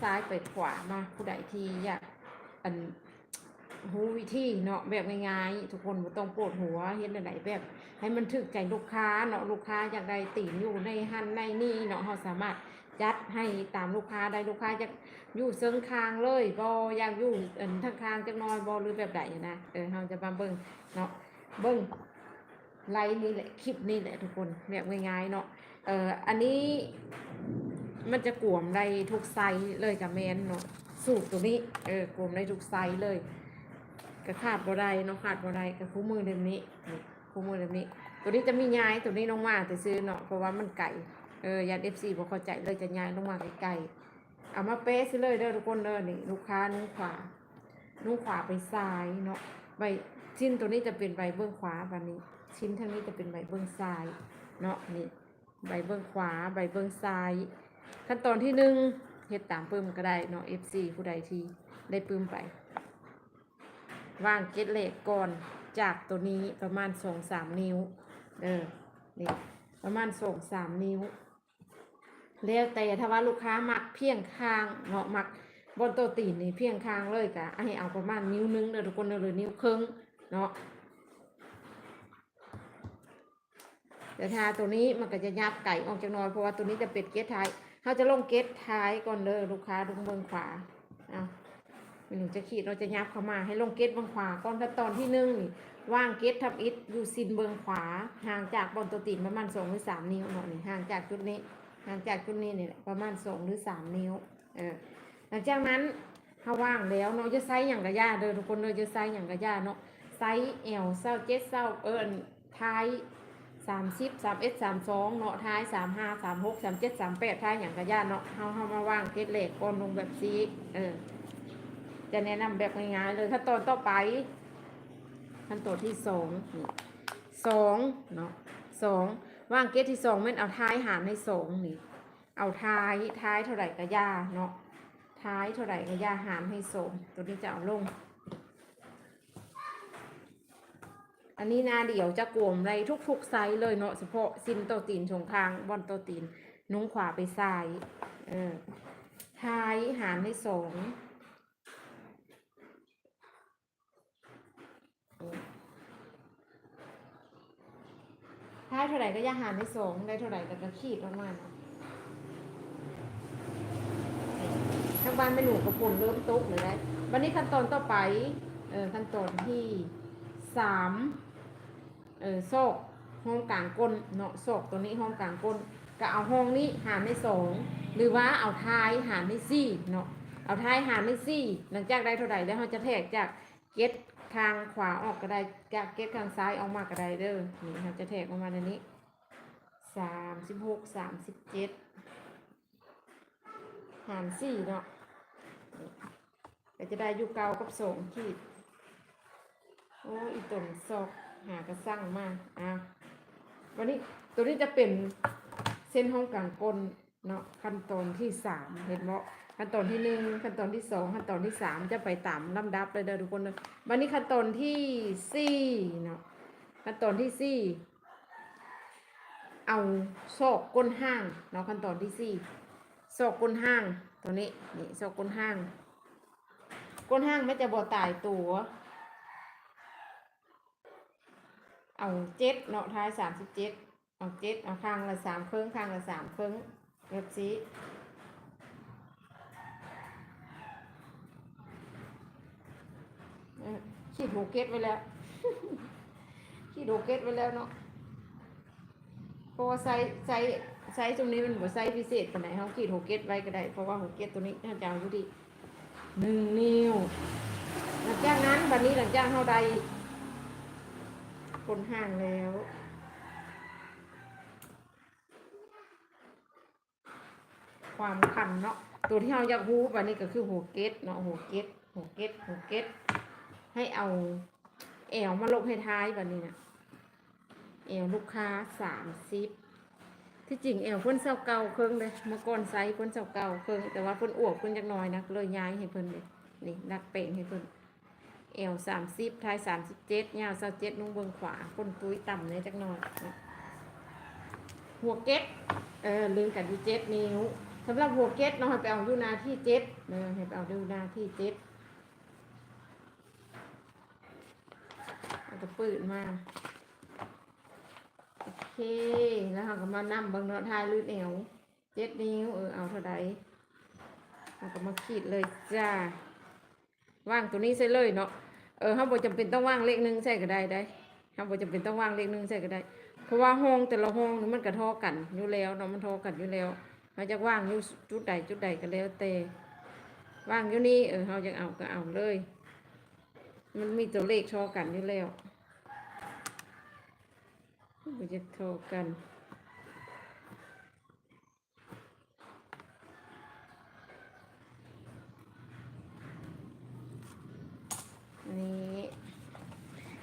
ซ้ายไปขวามาผู้ใดที่อยากอันหูวิธีเนาะแบบง่ายๆทุกคนบ่ต้องปวดหัวเฮ็ดอะไรแบบ ให้มันถึกใจลูกค้าเนาะลูกค้าอยากได้ตีนอยู่ในหันในนี่เนาะเราสามารถจัดให้ตามลูกค้าได้ลูกค้าอยากอยู่เซิงคางเลยบ่อยากอยู่อันทางคางจักหน้อยบ่หรือแบบใดนะเออเราจะมาเบิ่งเนาะเบิ่งไลน์นี่แหละคลิปนี่แหละทุกคนแบบง่ายๆเนาะเอออันนี้ มันจะกลวมได้ทุกไซส์เลยกับแมนเนาะสูตรตัวนี้เออกลวมได้ทุกไซส์เลยก็ขาดบ่ได้เนาะขาดบ่ได้กับคู่มือเล่มนี้นี่คู่มือเล่มนี้ ตัวนี้จะมีย้ายตัวนี้ลงมาแต่ซื้อเนาะเพราะว่ามันไก่เออยันเอฟซีบอกเข้าใจเลยจะย้ายลงมาไกลๆเอามาเป๊ะซิเลยเด้อทุกคนเด้อนี่ลูกค้านุ่งขวานุ่งขวาไปซ้ายเนาะใบชิ้นตัวนี้จะเป็นใบเบื้องขวาวันนี้ ชิ้นทางนี้จะเป็นใบเบื้องซ้ายเนาะนี่ใบเบื้องขวาใบเบื้องซ้าย ขั้นตอนที่หนึ่งเฮ็ดตามปื้มก็ได้เนาะ FC ผู้ใดที่ได้ปื้มไปวางเกล็ดเหล็กก่อนจากตัวนี้ประมาณสองสามนิ้วเออนี่ประมาณสองสามนิ้ว แล้วแต่ถ้าว่าลูกค้ามักเพียงข้างเนาะมักบนตัวตีนนี่เพียงข้างเลยกะให้เอาประมาณนิ้วนึงเด้อทุกคนเด้อหรือนิ้วครึ่งเนาะแต่ทาตัวนี้มันก็จะยับไก่ออกจากนอยเพราะว่าตัวนี้จะเป็ดเกตท้าย เขาจะลงเกตท้ายก่อนเลยลูกค้าดูเบื้องขวาเอาหนูจะขีดเราจะยับเข้ามาให้ลงเกตเบื้องขวาก่อนถ้าตอนที่หนึ่งว่างเกตทับอิฐอยู่ซินเบื้องขวา ห่างจากบอลตัวตีนประมาณสองหรือสามนิ้วเนาะนี่ห่างจากจุดนี้ ห่างจากจุดนี้เนี่ยประมาณสองหรือสามนิ้วเออหลังจากนั้นถ้าว่างแล้วเนาะจะไซส์อย่างกระยาเด้อทุกคนเลยจะไซส์อย่างกระยาเนาะไซส์เอลเศร้าเจ็ดเศร้าเอิญท้าย สามสิบสามเอ็ดสามสองเนาะท้ายสามห้าสามหกสามเจ็ดสามแปดท้ายอย่างกระยานเนาะเฮาเฮามาว่างเกล็ดเหล็กก่อนลงแบบซีเออ จะแนะนำแบบง่ายๆเลยขั้นตอนต่อไปขั้นตอนที่สองสองเนาะสองว่างเกล็ดที่สองแม่นเอาท้ายหารในสองนี่ เอาท้ายท้ายเท่าไหร่กระยาเนาะท้ายเท่าไหร่กระยาหารให้สองตัวนี้จะเอาลง อันนี้นาเดี๋ยวจะกลมไรทุกๆไซส์เลยเนาะเฉพาะซินโตตีนชงทางบอลโตตีน นุ้งขวาไปซ้ายเออท้ายหารให้สองท้ายเท่าไหร่ก็อย่าหารให้สองได้เท่าไหร่ก็จะขีดออกมาเนทางบ้านไม่หนูกระปุ่นเริ่มตุ๊กเลยได้วันนี้ขั้นตอนต่อไปเออขั้นตอนที่ สามเออโซกห้องกลางก้นเนาะโซกตัวนี้ห้องกลางก้น ก็เอาห้องนี้หารในสองหรือว่าเอาท้ายหารในสี่เนาะเอาท้ายหารในสี่หลังจากได้เท่าไหร่แล้วเราจะแทกจากเก็ตทางขวาออกก็ได้จากเก็ตทางซ้ายออกมาก็ได้เด้อนี่เราจะแทกออกมาในนี้สามสิบหกสามสิบเจ็ดหารสี่เนาะก็จะได้อยู่เก้ากับสองขีด โอ้อีต้นซอกหากระสั่งมากอะวันนี้ตัวนี้จะเป็นเส้นห้องกลางก้นเนาะขั้นตอนที่สามเห็นไหมขั้นตอนที่หนึ่งขั้นตอนที่สองขั้นตอนที่สามจะไปตามลำดับเลยเด้อทุกคนเลยวันนี้ขั้นตอนที่สี่เนาะขั้นตอนที่สี่เอาซอกก้นห้างเนาะขั้นตอนที่สี่ซอกก้นห้างตัวนี้นี่ซอกก้นห้าง ก้นห้างไม่จะบ่ตายตัว เอาเจ็ดเนาะท้ายสามสิบเจ็ดเอาเจ็ดเอาข้างละสามครื่งข้างละสามครื่งเรียบซีขีดโหเก็ตไว้แล้ว ขีดโหเก็ตไว้แล้วเนาะเพราะว่าไซส์ไซส์ไซส์ตรงนี้มันบ่ไซส์พิเศษปานไหนเขาขีดโหเก็ตไว้ก็ได้ เพราะว่าโหเก็ตตัวนี้น่าจะเอาอยู่ดีหนึ่งนิ้วหลังจากนั้นบัดนี้หลังจากเขาได้ คนห่างแล้วความคันเนาะตัวที่เราอยากรู้วันนี้ก็คือหัวเกตเนาะหัวเกตหัวเกตหัวเกตให้เอาแอวมาลงให้ท้ายวันนี้นะแอวลูกค้าสามสิบที่จริงแอวเพิ่นเศร้าเก่าเครื่องเลยเมื่อก่อนไซส์เพิ่นเศร้าเก่าเครื่องแต่ว่าเพิ่นอวบเพิ่นจักน้อยนะก็เลยย้ายให้เพิ่นเลยนี่นักเป่งให้เพิ่น เอวสามสิบท้ายสามสิบเจ็ดยาวสาเจ็ดนุ่งเบิงขวาก้นตุ้ยต่ำเลยจักหน่อยหัวเก็ตเออลืมกันที่เจ็ดนิ้วสำหรับหัวเก็ตเนาะให้ไปเอาอยู่นาที่เจ็ดเนอะให้ไปเอาดูนาที่เจ็ดเอาตะปืนมาโอเคแล้วเราก็มานั่งเบิงเนาะทายลืดเอวเจ็ดนิ้วเออเอาเท่าใดเราก็มาขีดเลยจ้าว่างตัวนี้ใส่เลยเนาะ เออห้ามบ่จำเป็นต้องว่างเลขหนึ่งใส่ก็ได้ได้ห้ามบ่จำเป็นต้องว่างเลขหนึ่งใส่ก็ได้ เพราะว่าห้องแต่ละห้องนี่มันกระทอกันอยู่แล้วเนาะมันทอกันอยู่แล้วเราจะว่างอยู่จุดใดจุดใดก็แล้วแต่ว่างอยู่นี่เออเราจะเอาก็เอาเลย มันมีตัวเลขทอกันอยู่แล้วมันจะทอกัน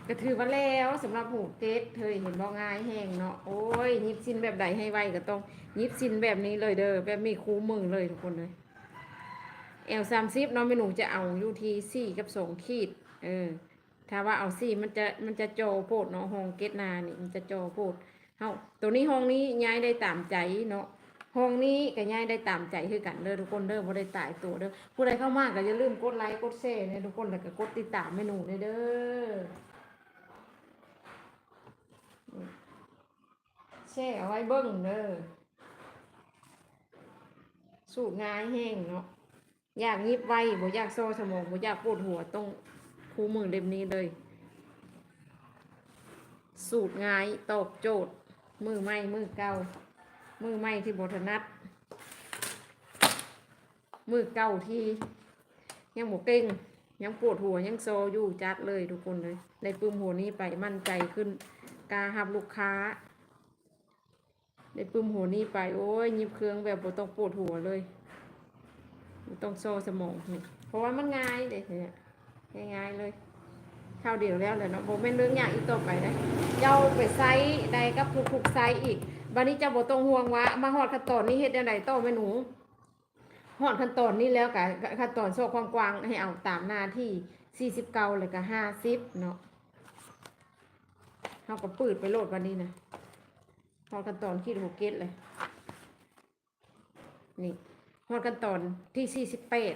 ก็ ถือว่าแล้วสำหรับหูเกตเธอเห็นบ่ง่ายแห้งเนาะโอ้ยยิบซินแบบใดให้ไวก็ต้องยิบซินแบบนี้เลยเด้อแบบมีคูมือเลยทุกคนเลยเอลสามสิบเนาะเมนูจะเอาอยู่ที่สี่กับสองขีด เออ ถ้าว่าเอาสี่มันจะมันจะโจโพดเนาะห้องเกตนานี่มันจะโจโพดเฮาตัวนี้ห้องนี้ย้ายได้ตามใจเนาะห้องนี้ก็ย้ายได้ตามใจคือกันเด้อทุกคนเด้อบ่ได้ตายตัวเด้อผู้ใดเข้ามาก็อย่าลืมกดไลค์กดแชร์เนี่ยทุกคนแล้วก็กดติดตามเมนูด้วยเด้อ แช่เอาไว้เบิ้งเด้อสูตรง่ายแห้งเนาะอยากยิบไว้บ่อยากโซ่สมองบ่อยากปวดหัวต้องคู่มือเล่มนี้เลย สูตรง่ายตอบโจทย์ มือใหม่มือเก่ามือใหม่ที่บถนัด มือเก่าที่ยังหมเก่งยังปวดหัวยังโซอยู่จัดเลยทุกคนเลยในปื้มหัวนี้ไปมั่นใจขึ้นกล้าหับลูกค้า ได้ปึ้มหัวนี่ไป โอ้ยยิบเครื่องแบบบ่ต้องปวดหัวเลยบ่ต้องโซ่สมองนี่เพราะว่ามันง่ายเด็เนี่ยง่ายๆเลยเท่าเดียวแล้วแหละเนาะบ่แม่นเรื่องยากอีกต่อไปนะเจ้าไปไซส์ใดกับทุกๆไซส์อีกบัดนี้เจ้าบ่ต้องห่วงว่ามาฮอดขั้นตอนนี้เฮ็ดจังไดต่อแม่หนูฮอดขั้นตอนนี้แล้วก็ขั้นตอนโซ่กว้างๆให้เอาตามหน้าที่49แล้วก็50เนาะเฮาก็ปืดไปโหลดวันนี้นะ พอดกันตอนขีดหัวเกตเลย นี่พอดกันตอนที่สี่สิบแปด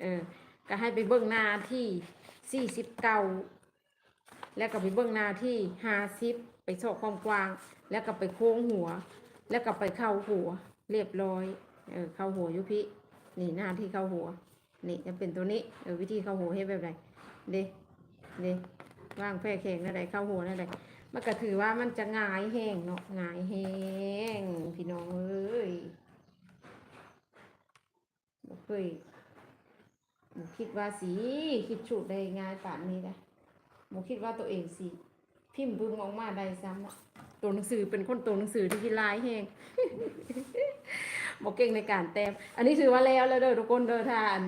เออก็ให้ไปเบิ้งหน้าที่สี่สิบเก้าแล้วก็ไปเบิ้งหน้าที่ห้าสิบไปโชกความกว้าง แล้วก็ไปโค้งหัว แล้วก็ไปเข้าหัว เรียบร้อยเออเข้าหัวยุพินี่หน้าที่เข้าหัว นี่จะเป็นตัวนี้เออวิธีเข้าหัวให้แบบไหนเด้เด้ว่างแพร่แข็งนั่นใดเข้าหัวนั่นใด มันก็ถือว่ามันจะงายแห้งเนาะงายแห้งพี่น้องเอ้ยบ่เคยบ่คิดว่าสีคิดชุดได้ง่ายป่านนี้นะบ่คิดว่าตัวเองสิพิมพ์บึ้มออกมาได้ซ้ำเนาะตัวหนังสือเป็นคนตัวหนังสือที่ขี้ลายแห้งบ่เก่งในการแต้มอันนี้ถือว่าแล้วแล้วเด้อทุกคนเด้อท่าน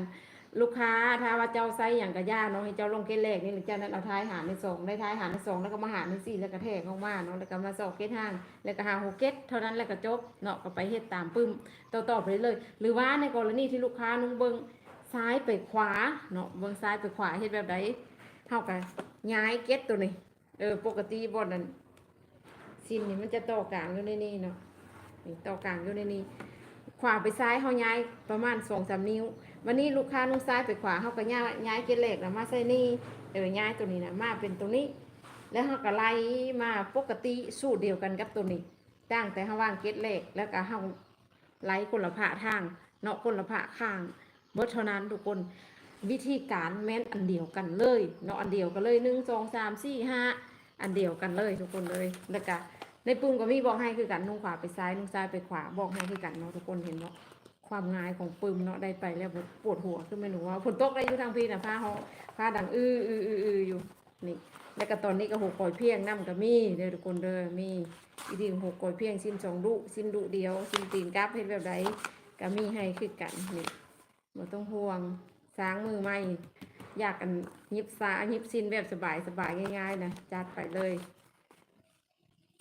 ลูกค้าถ้าว่าเจ้าไซส์อย่างกระย่าเนาะให้เจ้าลงเกตแรกนี่หรือเจ้านั้นเอาท้ายหารในสองได้ท้ายหารในสองแล้วก็มาหารในสี่แล้วก็แทกเข้ามาเนาะแล้วก็มาสอบเกตห้างแล้วก็หาหกเกตเท่านั้นแล้วก็จบเนาะก็ไปเฮ็ดตามปึ้มต่อๆไปเลย หรือว่าในกรณีที่ลูกค้านุ่งเบิงซ้ายไปขวาเนาะเบิงซ้ายไปขวาเฮ็ดแบบใดเท่ากับย้ายเกตตัวนี้เออปกติบอลนั้นสิ้นนี่มันจะต่อกลางอยู่ในนี่เนาะต่อกลางอยู่ในนี่ขวาไปซ้ายเขาย้ายประมาณสองสามนิ้ว วันนี้ลูกค้านุ่งซ้ายไปขวาเขาก็ย้ายย้ายเกล็ดเหล็กนะมาใส่นี่เออย้ายตัวนี้นะมาเป็นตัวนี้ แล้วเขาก็ไล่มาปกติสูตรเดียวกันกับตัวนี้ตั้งแต่เขาวางเกล็ดเหล็กแล้วก็เขาไล่คนละผ่าทาง เนาะคนละผ่าข้างเมื่อเท่านั้นทุกคนวิธีการแม้นอันเดียวกันเลยเนาะอันเดียวกันเลยหนึ่งสองสามสี่ห้าอันเดียวกันเลยทุกคนเลยแล้วก็ในปุ่มก็มีบอกให้คือกันนุ่งขวาไปซ้ายนุ่งซ้ายไปขวาบอกให้คือกันเนาะทุกคนเห็นเนาะ ความงายของปึมเนาะได้ไปแล้วปวดหัวขึ้นมาหนูว่าฝนตกได้อยู่ทางพี่นะผ้าเขาผ้าดังอื้ออื้ออื้ออยู่นี่แล้วก็ตอนนี้ก็หกกอยเพียงน้ำก็มีเด้อทุกคนเด้อมีอีดีหกกอยเพียงสิ้นสองดุสิ้นดุเดียวสิ้นตีนกราฟเฮ็ดแบบใดก็มีให้คือกันนี่บ่ต้องห่วงสร้างมือใหม่อยากกันยิบซายิบสิ้นแบบสบายสบายง่าย ๆ นะจัดไปเลย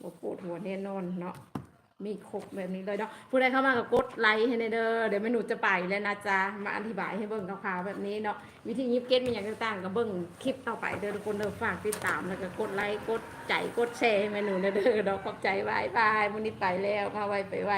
บ่ปวดหัวแน่นอนเนาะ มีครบแบบนี้เลยเนาะผู้ใดเข้ามาก็กดไลค์ให้ในเด้อเดี๋ยวแม่หนูจะไปแล้วนะจ๊ะมาอธิบายให้เบิ่งคร่าวๆแบบนี้เนาะวิธียิบเก็ตมีอย่างต่างๆก็เบิ่งคลิปต่อไปเด้อทุกคนเด้อฝากติดตามแล้วก็กดไลค์กดใจกดแชร์ให้แม่หนูเด้อเด้อเนาะขอบใจบายบายวันนี้ไปแล้วมาไวไปไว